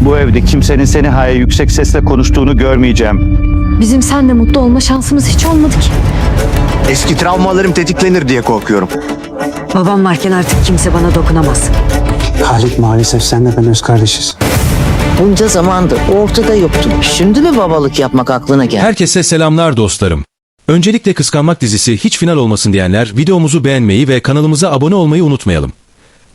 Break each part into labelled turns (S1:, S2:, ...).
S1: Bu evde kimsenin Seniha'ya yüksek sesle konuştuğunu görmeyeceğim.
S2: Bizim seninle mutlu olma şansımız hiç olmadı ki.
S3: Eski travmalarım tetiklenir diye korkuyorum.
S4: Babam varken artık kimse bana dokunamaz.
S5: Halit maalesef sen de ben öz kardeşiz.
S6: Bunca zamandır ortada yoktun. Şimdi mi babalık yapmak aklına geldi?
S7: Herkese selamlar dostlarım. Öncelikle Kıskanmak dizisi hiç final olmasın diyenler videomuzu beğenmeyi ve kanalımıza abone olmayı unutmayalım.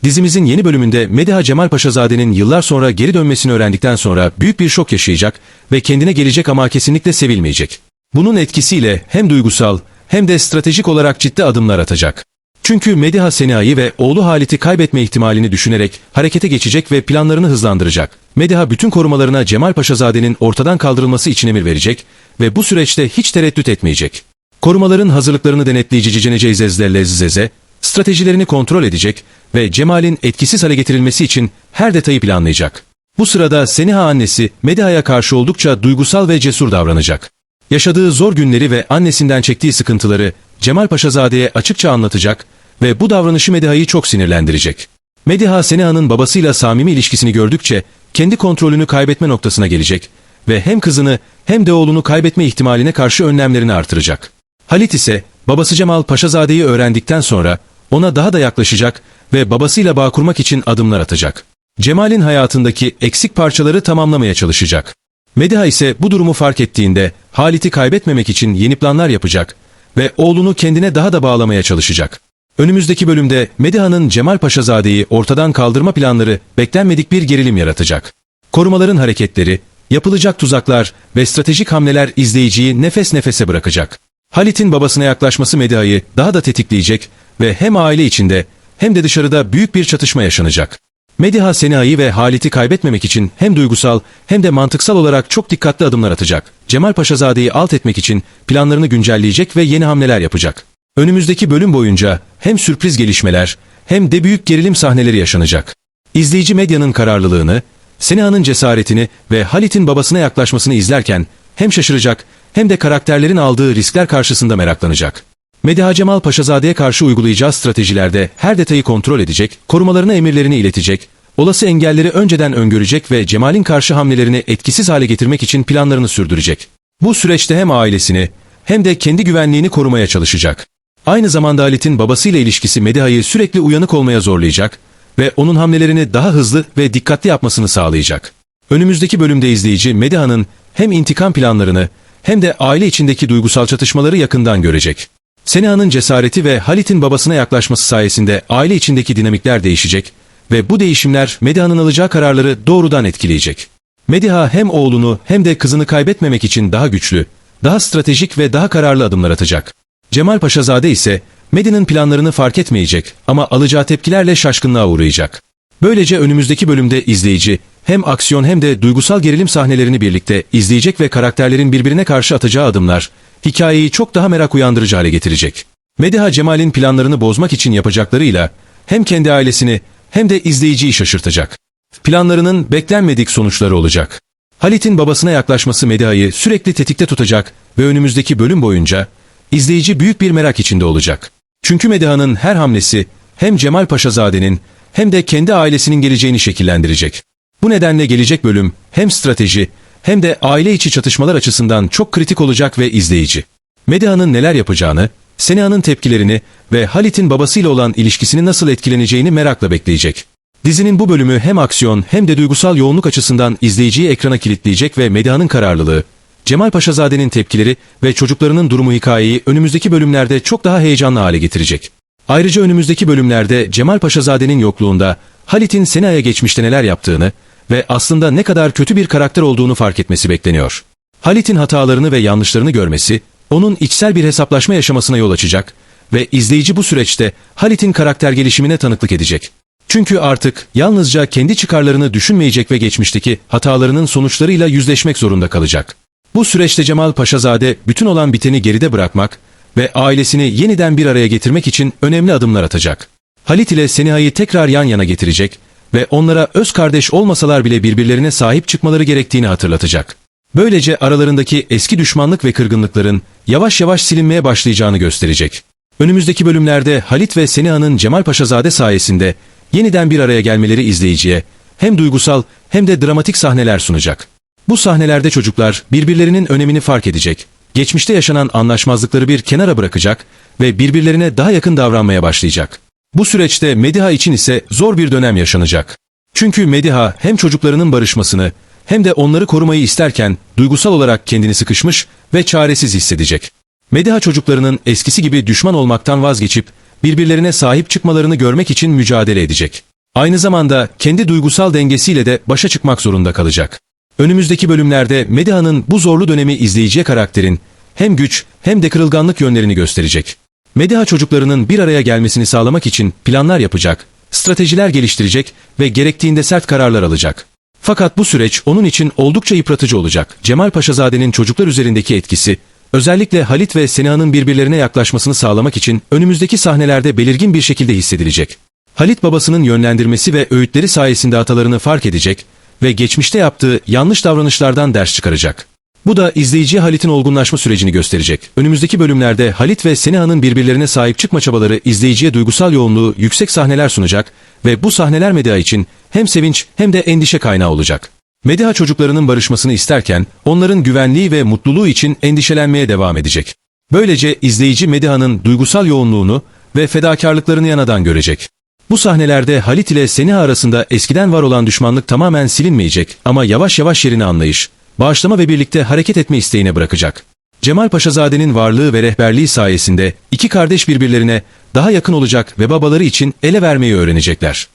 S7: Dizimizin yeni bölümünde Mediha Cemal Paşazade'nin yıllar sonra geri dönmesini öğrendikten sonra büyük bir şok yaşayacak ve kendine gelecek ama kesinlikle sevilmeyecek. Bunun etkisiyle hem duygusal hem de stratejik olarak ciddi adımlar atacak. Çünkü Mediha Sena'yı ve oğlu Halit'i kaybetme ihtimalini düşünerek harekete geçecek ve planlarını hızlandıracak. Mediha bütün korumalarına Cemal Paşazade'nin ortadan kaldırılması için emir verecek ve bu süreçte hiç tereddüt etmeyecek. Korumaların hazırlıklarını denetleyici Cicine Ceyzez'le Lezzeze, stratejilerini kontrol edecek ve Cemal'in etkisiz hale getirilmesi için her detayı planlayacak. Bu sırada Seniha annesi Mediha'ya karşı oldukça duygusal ve cesur davranacak. Yaşadığı zor günleri ve annesinden çektiği sıkıntıları Cemal Paşazade'ye açıkça anlatacak ve bu davranışı Mediha'yı çok sinirlendirecek. Mediha Seniha'nın babasıyla samimi ilişkisini gördükçe kendi kontrolünü kaybetme noktasına gelecek ve hem kızını hem de oğlunu kaybetme ihtimaline karşı önlemlerini artıracak. Halit ise babası Cemal Paşazade'yi öğrendikten sonra ona daha da yaklaşacak ve babasıyla bağ kurmak için adımlar atacak. Cemal'in hayatındaki eksik parçaları tamamlamaya çalışacak. Mediha ise bu durumu fark ettiğinde Halit'i kaybetmemek için yeni planlar yapacak ve oğlunu kendine daha da bağlamaya çalışacak. Önümüzdeki bölümde Mediha'nın Cemal Paşazade'yi ortadan kaldırma planları beklenmedik bir gerilim yaratacak. Korumaların hareketleri, yapılacak tuzaklar ve stratejik hamleler izleyiciyi nefes nefese bırakacak. Halit'in babasına yaklaşması Mediha'yı daha da tetikleyecek ve hem aile içinde hem de dışarıda büyük bir çatışma yaşanacak. Mediha Sena'yı ve Halit'i kaybetmemek için hem duygusal hem de mantıksal olarak çok dikkatli adımlar atacak. Cemal Paşazade'yi alt etmek için planlarını güncelleyecek ve yeni hamleler yapacak. Önümüzdeki bölüm boyunca hem sürpriz gelişmeler hem de büyük gerilim sahneleri yaşanacak. İzleyici medyanın kararlılığını, Sena'nın cesaretini ve Halit'in babasına yaklaşmasını izlerken hem şaşıracak hem de karakterlerin aldığı riskler karşısında meraklanacak. Mediha Cemal Paşazade'ye karşı uygulayacağı stratejilerde her detayı kontrol edecek, korumalarına emirlerini iletecek, olası engelleri önceden öngörecek ve Cemal'in karşı hamlelerini etkisiz hale getirmek için planlarını sürdürecek. Bu süreçte hem ailesini hem de kendi güvenliğini korumaya çalışacak. Aynı zamanda Halit'in babasıyla ilişkisi Mediha'yı sürekli uyanık olmaya zorlayacak ve onun hamlelerini daha hızlı ve dikkatli yapmasını sağlayacak. Önümüzdeki bölümde izleyici Mediha'nın hem intikam planlarını hem de aile içindeki duygusal çatışmaları yakından görecek. Sena'nın cesareti ve Halit'in babasına yaklaşması sayesinde aile içindeki dinamikler değişecek ve bu değişimler Mediha'nın alacağı kararları doğrudan etkileyecek. Mediha hem oğlunu hem de kızını kaybetmemek için daha güçlü, daha stratejik ve daha kararlı adımlar atacak. Cemal Paşazade ise Medi'nin planlarını fark etmeyecek ama alacağı tepkilerle şaşkınlığa uğrayacak. Böylece önümüzdeki bölümde izleyici hem aksiyon hem de duygusal gerilim sahnelerini birlikte izleyecek ve karakterlerin birbirine karşı atacağı adımlar hikayeyi çok daha merak uyandırıcı hale getirecek. Mediha Cemal'in planlarını bozmak için yapacaklarıyla hem kendi ailesini hem de izleyiciyi şaşırtacak. Planlarının beklenmedik sonuçları olacak. Halit'in babasına yaklaşması Mediha'yı sürekli tetikte tutacak ve önümüzdeki bölüm boyunca izleyici büyük bir merak içinde olacak. Çünkü Mediha'nın her hamlesi hem Cemal Paşazade'nin hem de kendi ailesinin geleceğini şekillendirecek. Bu nedenle gelecek bölüm hem strateji hem de aile içi çatışmalar açısından çok kritik olacak ve izleyici. Mediha'nın neler yapacağını, Sena'nın tepkilerini ve Halit'in babasıyla olan ilişkisini nasıl etkileneceğini merakla bekleyecek. Dizinin bu bölümü hem aksiyon hem de duygusal yoğunluk açısından izleyiciyi ekrana kilitleyecek ve Mediha'nın kararlılığı, Cemal Paşazade'nin tepkileri ve çocuklarının durumu hikayeyi önümüzdeki bölümlerde çok daha heyecanlı hale getirecek. Ayrıca önümüzdeki bölümlerde Cemal Paşazade'nin yokluğunda Halit'in Sena'ya geçmişte neler yaptığını ve aslında ne kadar kötü bir karakter olduğunu fark etmesi bekleniyor. Halit'in hatalarını ve yanlışlarını görmesi, onun içsel bir hesaplaşma yaşamasına yol açacak ve izleyici bu süreçte Halit'in karakter gelişimine tanıklık edecek. Çünkü artık yalnızca kendi çıkarlarını düşünmeyecek ve geçmişteki hatalarının sonuçlarıyla yüzleşmek zorunda kalacak. Bu süreçte Cemal Paşazade bütün olan biteni geride bırakmak ve ailesini yeniden bir araya getirmek için önemli adımlar atacak. Halit ile Seniha'yı tekrar yan yana getirecek ve onlara öz kardeş olmasalar bile birbirlerine sahip çıkmaları gerektiğini hatırlatacak. Böylece aralarındaki eski düşmanlık ve kırgınlıkların yavaş yavaş silinmeye başlayacağını gösterecek. Önümüzdeki bölümlerde Halit ve Seniha'nın Cemal Paşazade sayesinde yeniden bir araya gelmeleri izleyiciye hem duygusal hem de dramatik sahneler sunacak. Bu sahnelerde çocuklar birbirlerinin önemini fark edecek, geçmişte yaşanan anlaşmazlıkları bir kenara bırakacak ve birbirlerine daha yakın davranmaya başlayacak. Bu süreçte Mediha için ise zor bir dönem yaşanacak. Çünkü Mediha hem çocuklarının barışmasını hem de onları korumayı isterken duygusal olarak kendini sıkışmış ve çaresiz hissedecek. Mediha çocuklarının eskisi gibi düşman olmaktan vazgeçip birbirlerine sahip çıkmalarını görmek için mücadele edecek. Aynı zamanda kendi duygusal dengesiyle de başa çıkmak zorunda kalacak. Önümüzdeki bölümlerde Mediha'nın bu zorlu dönemi izleyiciye karakterin hem güç hem de kırılganlık yönlerini gösterecek. Mediha çocuklarının bir araya gelmesini sağlamak için planlar yapacak, stratejiler geliştirecek ve gerektiğinde sert kararlar alacak. Fakat bu süreç onun için oldukça yıpratıcı olacak. Cemal Paşazade'nin çocuklar üzerindeki etkisi, özellikle Halit ve Sena'nın birbirlerine yaklaşmasını sağlamak için önümüzdeki sahnelerde belirgin bir şekilde hissedilecek. Halit babasının yönlendirmesi ve öğütleri sayesinde hatalarını fark edecek ve geçmişte yaptığı yanlış davranışlardan ders çıkaracak. Bu da izleyiciye Halit'in olgunlaşma sürecini gösterecek. Önümüzdeki bölümlerde Halit ve Seniha'nın birbirlerine sahip çıkma çabaları izleyiciye duygusal yoğunluğu yüksek sahneler sunacak ve bu sahneler Medya için hem sevinç hem de endişe kaynağı olacak. Medya çocuklarının barışmasını isterken onların güvenliği ve mutluluğu için endişelenmeye devam edecek. Böylece izleyici Mediha'nın duygusal yoğunluğunu ve fedakarlıklarını yanadan görecek. Bu sahnelerde Halit ile Seniha arasında eskiden var olan düşmanlık tamamen silinmeyecek ama yavaş yavaş yerini anlayış, bağışlama ve birlikte hareket etme isteğine bırakacak. Cemal Paşazade'nin varlığı ve rehberliği sayesinde iki kardeş birbirlerine daha yakın olacak ve babaları için ele vermeyi öğrenecekler.